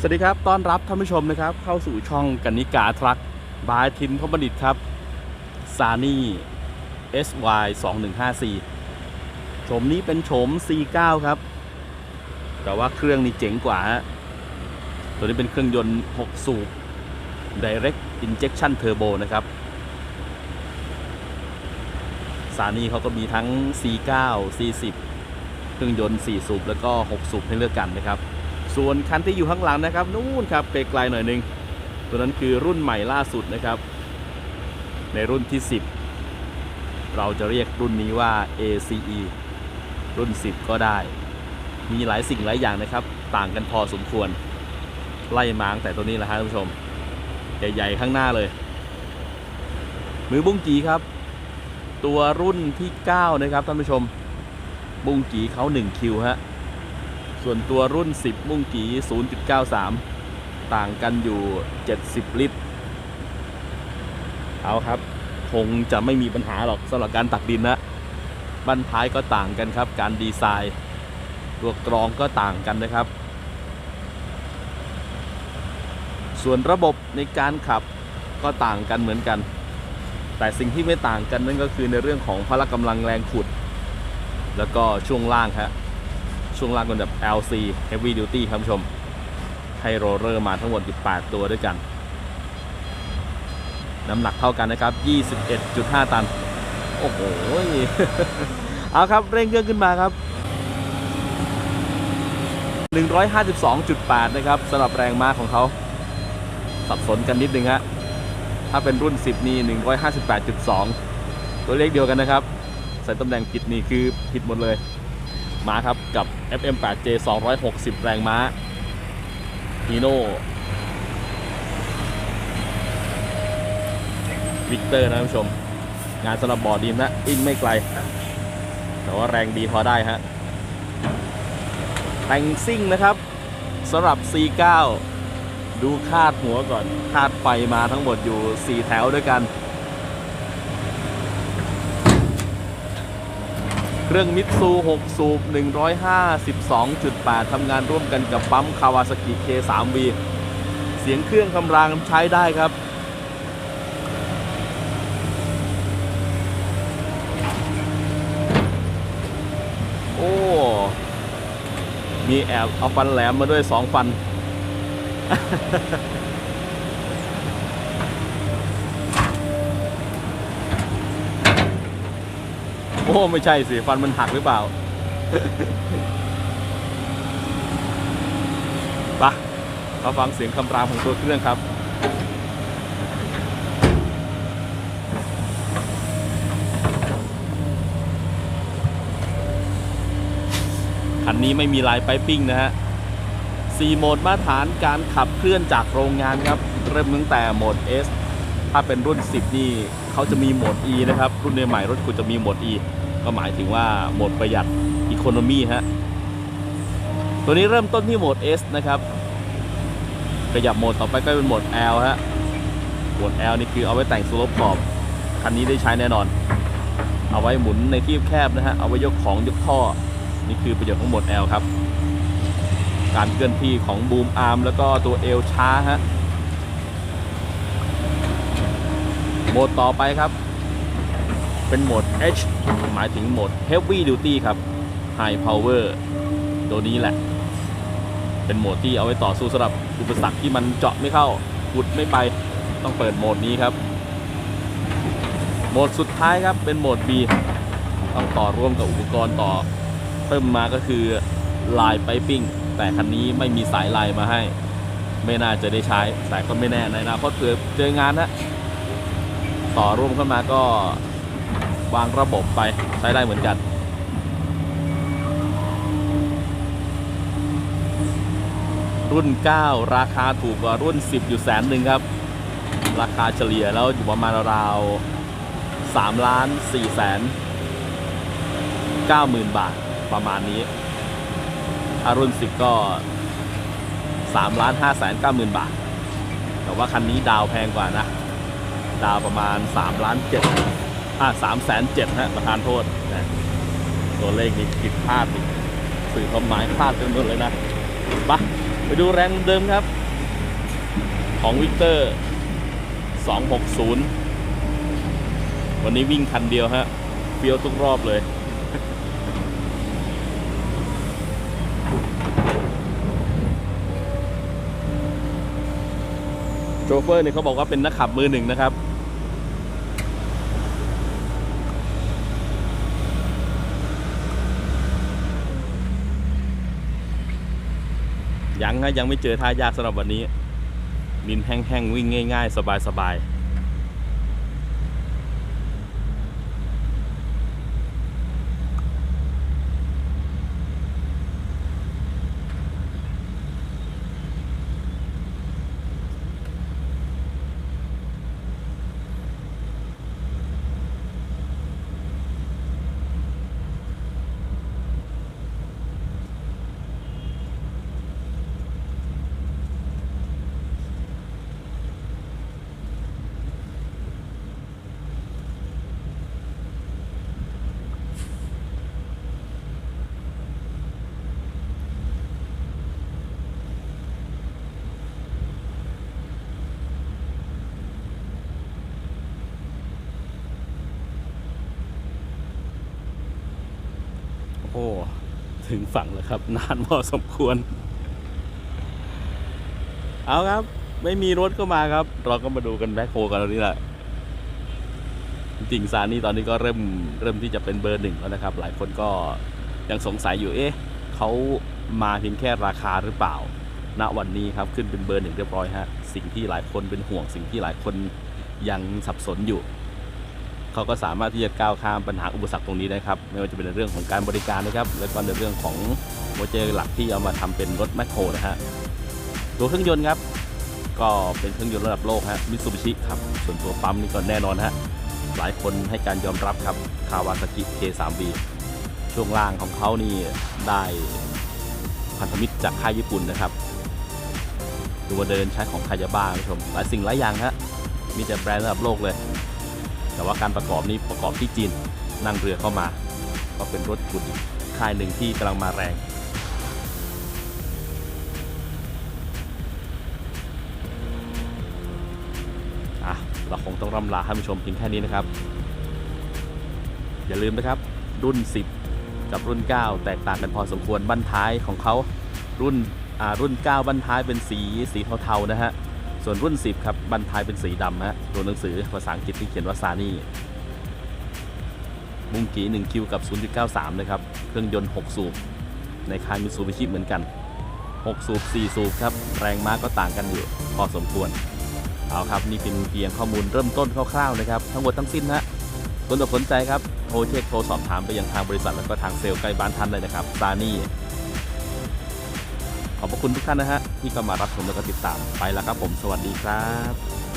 สวัสดีครับ ต้อนรับท่านผู้ชมนะครับ เข้าสู่ช่องกันิกาทรัคบายทินพบัณฑิตครับซานี่ SY 2154โฉมนี้เป็นโฉม C9 ครับ แต่ว่าเครื่องนี้เจ๋งกว่าฮะ ตัวนี้เป็นเครื่องยนต์ 6 สูบ Direct Injection Turbo นะครับซานี่เขาก็มีทั้ง C9 C10 เครื่องยนต์ 4 สูบ แล้วก็ 6 สูบให้เลือกกันนะครับ ส่วนคันที่อยู่ข้างหลังนะครับนู่นครับไกลๆหน่อยหนึงตัวนั้นคือรุ่นใหม่ล่าสุดนะครับ ในรุ่นที่ 10 เราจะเรียกรุ่นนี้ว่า ACE รุ่น 10 ก็ได้ มีหลายสิ่งหลายอย่างนะครับ ต่างกันพอสมควร ไล่มาตั้งแต่ตัวนี้แหละฮะท่านผู้ชม ใหญ่ๆข้างหน้าเลย มือบุ้งกีครับ ตัวรุ่นที่ 9 นะครับท่านผู้ชม บุ้งกีเขา1คิวฮะ ส่วนตัวรุ่น 10 มุ่งกี0.93 ต่างกันอยู่ 70 ลิตร เอาครับ คงจะไม่มีปัญหาหรอกสำหรับการตักดินนะบั้นท้ายก็ต่างกันครับ การดีไซน์ ตัวกรองก็ต่างกันนะครับ ส่วนระบบในการขับก็ต่างกันเหมือนกัน แต่สิ่งที่ไม่ต่างกันนั่นก็คือในเรื่องของพละกำลังแรงขุด แล้วก็ช่วงล่างครับ ช่วงล่างเป็นแบบ LC Heavy Duty ครับผู้ชม ให้โรเลอร์มาทั้งหมดอยู่8ตัวด้วยกัน น้ำหนักเท่ากันนะครับ 21.5 ตัน โอ้โห เอาครับ เร่งเครื่องขึ้นมาครับ 152.8 นะครับสำหรับแรงม้าของเขา สับสนกันนิดนึงฮะ ถ้าเป็นรุ่น 10 นี่ 158.2 ตัวเลขเดียวกันนะครับ ใส่ตำแหน่งผิดนี่คือผิดหมดเลย ม้าครับกับ FM8J 260 แรงม้าฮีโน่วิกเตอร์นะท่านผู้ชม งานสำหรับบอร์ดดีมนะอิงไม่ไกล แต่ว่าแรงดีพอได้ฮะแต่งซิ่งนะครับสำหรับ C9 ดูคาดหัวก่อน คาดไฟมาทั้งหมดอยู่ 4 แถวด้วยกัน เครื่องมิตซู6 สูบ 152.8 ทำงานร่วมกันกับปั๊มคาวาซากิ K3V เสียงเครื่องคำรางใช้ได้ครับ โอ้ มีแอบเอาฟันแหลมมาด้วย 2 ฟัน ไม่ใช่สิ ฟันมันหักหรือเปล่าปะมาฟังเสียงคำรามของตัวเครื่องครับคันนี้ไม่มีลายไปปิ้งนะฮะ4โหมดมาตรฐานการขับเคลื่อนจากโรงงานครับ เริ่มตั้งแต่โหมด S ถ้าเป็นรุ่น 10 นี่เขาจะมีโหมด E นะครับ รุ่นใหม่รถคุณจะมีโหมด E ก็หมายถึงว่าโหมดประหยัด Economy ฮะ ตัวนี้เริ่มต้นที่โหมด S นะครับ ขยับโหมดต่อไปก็เป็นโหมด L ฮะ โหมด L นี่คือเอาไว้แต่งสโลปขอบ คันนี้ได้ใช้แน่นอน เอาไว้หมุนในที่แคบนะฮะ เอาไว้ยกของยกท่อ นี่คือประโยชน์ของโหมด L ครับ การเคลื่อนที่ของบูมอาร์มแล้วก็ตัวเอลช้าฮะ โหมดต่อไปครับ เป็นโหมด H หมายถึงโหมด Heavy Duty ครับ High Power ตัวนี้แหละ เป็นโหมดที่เอาไว้ต่อสู้สำหรับอุปสรรคที่มันเจาะไม่เข้าขุดไม่ไปต้องเปิดโหมดนี้ครับ โหมดสุดท้ายครับเป็นโหมด B ต้องต่อร่วมกับอุปกรณ์ต่อเพิ่มมาก็คือลายไปปิ้ง แต่คันนี้ไม่มีสายลายมาให้ ไม่น่าจะได้ใช้ แต่ก็ไม่แน่ในอนาคตเผื่อเจองานนะต่อร่วมเข้ามาก็ วางระบบไปใช้ได้เหมือนกัน รุ่น 9 ราคาถูกกว่ารุ่น 10 อยู่แสนหนึ่งครับ ราคาเฉลี่ยแล้วอยู่ประมาณราว3ล้าน4แสน90,000 บาทประมาณนี้ถ้ารุ่น 10 ก็3ล้าน5แสน90,000 บาท แต่ว่าคันนี้ดาวแพงกว่านะ ดาวประมาณ3ล้าน7 อ่า3แสน7ฮะประธานโทษนะตัวเลขนี้ผิดพลาดอีกสื่อความหมายพลาดกันหมดเลยนะไปะไปดูแรงเดิมครับ ของวิกเตอร์ 260 วันนี้วิ่งคันเดียวฮะเฟี้ยวทุกรอบเลยโชเฟอร์เนี่ยเขาบอกว่าเป็นนักขับมือหนึ่งนะครับ ยังนะยังไม่เจอท่ายากสำหรับวันนี้นินแห้งๆวิ่งง่าย ๆ สบายๆ โอ้ ถึงฝั่งแล้วครับ นานพอสมควร เอาครับ ไม่มีรถก็มาครับ เราก็มาดูกันแบ็คโฮกันตรงนี้แหละจริงซานี่ตอนนี้ก็เริ่มเริ่มที่จะเป็นเบอร์หนึ่งแล้วนะครับ หลายคนก็ยังสงสัยอยู่เอ๊ะเขามาเพียงแค่ราคาหรือเปล่า ณวันนี้ครับขึ้นเป็นเบอร์หนึ่งเรียบร้อยฮะสิ่งที่หลายคนเป็นห่วงสิ่งที่หลายคนยังสับสนอยู่ เขาก็สามารถที่จะก้าวข้ามปัญหาอุปสรรคตรงนี้ได้ครับไม่ว่าจะเป็นในเรื่องของการบริการนะครับและก็ในเรื่องของหัวใจหลักที่เอามาทำเป็นรถแมคโครนะฮะตัวเครื่องยนต์ครับก็เป็นเครื่องยนต์ระดับโลกฮะมิตซูบิชิครับส่วนตัวปั๊มนี่ก็แน่นอนฮะหลายคนให้การยอมรับครับคาวาซากิ K3B ช่วงล่างของเขานี่ได้พันธมิตรจากค่ายญี่ปุ่นนะครับตัวเดินใช้ของคายาบ้าคุณผู้ชมหลายสิ่งหลายอย่างฮะมีแต่แบรนด์ระดับโลกเลย แต่ว่าการประกอบนี้ประกอบที่จีนนั่งเรือเข้ามา ก็เป็นรถขุดอีกค่ายหนึ่งที่กำลังมาแรงอะเราคงต้องรำลาท่านผู้ชมเพียงแค่นี้นะครับ อย่าลืมนะครับรุ่น 10 กับรุ่น 9 แตกต่างกันพอสมควรบั้นท้ายของเขารุ่นอ่ารุ่น 9บั้นท้ายเป็นสีสีเทาๆนะฮะ ส่วนรุ่น 10 ครับบั้นท้ายเป็นสีดำฮะตัวหนังสือภาษาอังกฤษที่เขียนว่าซานี่มุงกี1คิวกับ 0.93 นะครับ เครื่องยนต์ 6 สูบ ในค่ายมิตซูบิชิเหมือนกัน 6 สูบ 4 สูบครับ แรงม้าก็ต่างกันอยู่ พอสมควร เอาครับ นี่เป็นเพียงข้อมูลเริ่มต้นคร่าวๆนะครับ ทั้งหมดทั้งสิ้นฮะคนสนใจครับ โทรเช็คโทรสอบถามไปยังทางบริษัทแล้วก็ทางเซลล์ใกล้บ้านท่านเลยนะครับซานี่ ขอบพระคุณทุกท่านนะฮะที่เข้ามารับชมแล้วก็ติดตามไปแล้วครับผมสวัสดีครับ